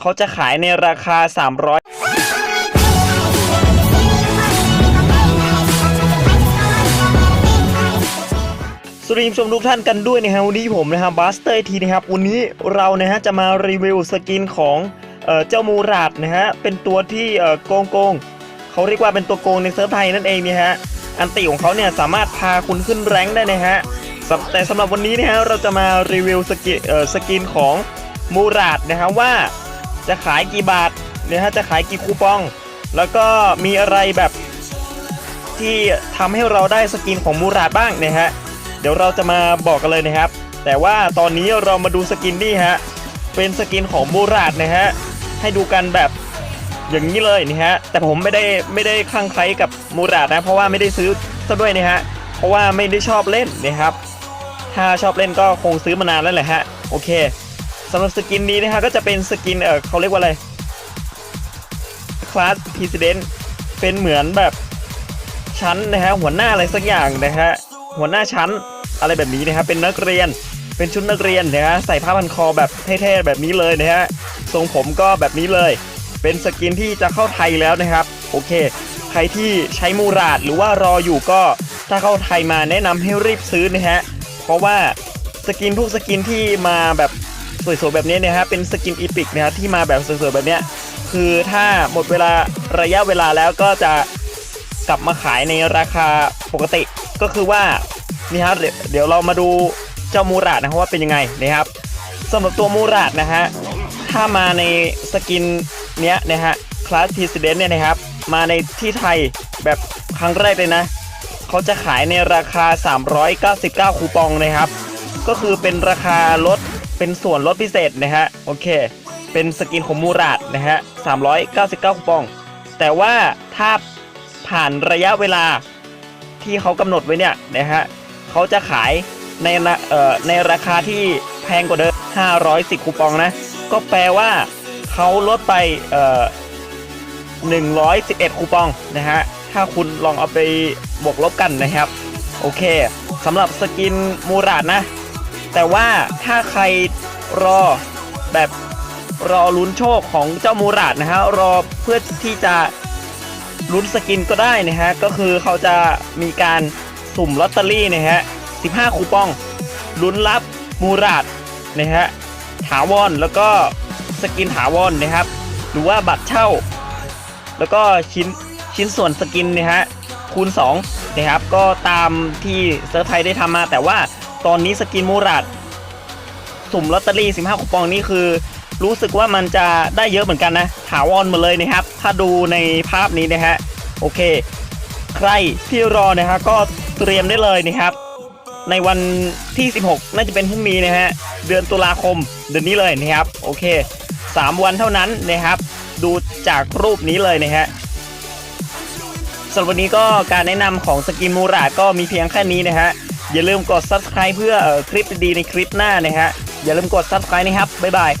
เขาจะขายในราคา 300สวัสดีผู้ชมทุกท่านกันด้วยนะครับวันนี้ผมนะครับบัสเตอร์ทีนะครับวันนี้เรานะฮะจะมารีวิวสกินของเอเจ้ามูราดนะฮะเป็นตัวที่โกงโกงเขาเรียกว่าเป็นตัวโกงในเซิร์ฟไทยนั่นเองนี่ฮะอันติของเขาเนี่ยสามารถพาคุณขึ้นแรงได้นะฮะแต่สำหรับวันนี้นะฮะเราจะมารีวิวสกินสกินของมูราดนะฮะว่า จะขายกี่บาทนะฮะจะขายกี่คูปอง แล้วก็มีอะไรแบบที่ทำให้เราได้สกินของมูราดบ้างนะฮะเดี๋ยวเราจะมาบอกกันเลยนะครับ แต่ว่าตอนนี้เรามาดูสกินนี่ฮะเป็นสกินของบูราดนะฮะให้ดูกันแบบอย่างนี้เลยนี่ฮะแต่ผมไม่ได้ไม่ได้คลั่งไคล้กับมูราดนะ เพราะว่าไม่ได้ซื้อซะด้วยนะฮะเพราะว่าไม่ได้ชอบเล่นนะครับ ถ้าชอบเล่นก็คงซื้อมานานแล้วแหละฮะโอเค สำหรับสกินนี้นะฮะก็จะเป็นสกินเออเขาเรียกว่าอะไรคลาสพีซเดนเป็นเหมือนแบบชั้นนะฮะหัวหน้าอะไรสักอย่างนะฮะหัวหน้าชั้นอะไรแบบนี้นะครับเป็นนักเรียนเป็นชุดนักเรียนนะฮะใส่ผ้าพันคอแบบเท่ๆแบบนี้เลยนะฮะทรงผมก็แบบนี้เลย เป็นสกินที่จะเข้าไทยแล้วนะครับ โอเค ใครที่ใช้มูราดหรือว่ารออยู่ก็ถ้าเข้าไทยมาแนะนำให้รีบซื้อนะฮะเพราะว่าสกินทุกสกินที่มาแบบ สวยๆแบบนี้เนะฮะเป็นสกินอีพิกนะฮะที่มาแบบสวยๆแบบเนี้ยคือถ้าหมดเวลาระยะเวลาแล้วก็จะกลับมาขายในราคาปกติก็คือว่านี่ครับเดี๋ยวเดี๋ยวเรามาดูเจ้ามูราดนะครับว่าเป็นยังไงนะครับสำหรับตัวมูราดนะฮะถ้ามาในสกินเนี้ยนะฮะคลาสพีซเดนเนี่ยนะครับมาในที่ไทยแบบครั้งแรกเลยนะเขาจะขายในราคา 399 คูปองนะครับ ก็คือเป็นราคาลด เป็นส่วนลดพิเศษนะฮะโอเค เป็นสกินของมูราดนะฮะ399คูปอง แต่ว่าถ้าผ่านระยะเวลาที่เขากำหนดไว้เนี่ยนะฮะเขาจะขายในราเอ่อในราคาที่แพงกว่าเดิม510คูปองนะ ก็แปลว่าเขาลดไปเอ่อ111คูปองนะฮะถ้าคุณลองเอาไปบวกลบกันนะครับ โอเคสำหรับสกินมูราดนะ แต่ว่าถ้าใครรอแบบรอลุ้นโชคของเจ้ามูราดนะฮะรอเพื่อที่จะลุ้นสกินก็ได้นะฮะก็คือเขาจะมีการสุ่มลอตเตอรี่นะฮะ 15 คูปองลุ้นรับมูราดนะฮะถาวรแล้วก็สกินถาวรนะครับ หรือว่าบัตรเช่า แล้วก็ชิ้นชิ้นส่วนสกินนะฮะคูณ2นะครับก็ตามที่เซิร์ฟไทยได้ทำมาแต่ว่า ตอนนี้สกินมูราดสุ่มลอตเตอรี่ 15คูปองนี่คือ รู้สึกว่ามันจะได้เยอะเหมือนกันนะ ถาวรหมดเลยนะครับ ถ้าดูในภาพนี้นะฮะ โอเค ใครที่รอนะฮะก็เตรียมได้เลยนะครับ ในวันที่ 16 น่าจะเป็นพรุ่งนี้นะฮะ เดือนตุลาคมเดือนนี้เลยนะครับ โอเค 3 วันเท่านั้นนะครับ ดูจากรูปนี้เลยนะฮะสำหรับวันนี้ก็การแนะนำของสกินมูราดก็มีเพียงแค่นี้นะฮะ อย่าลืมกด subscribe เพื่อคลิปดีในคลิปหน้านะฮะอย่าลืมกด subscribe นะครับบ๊ายบาย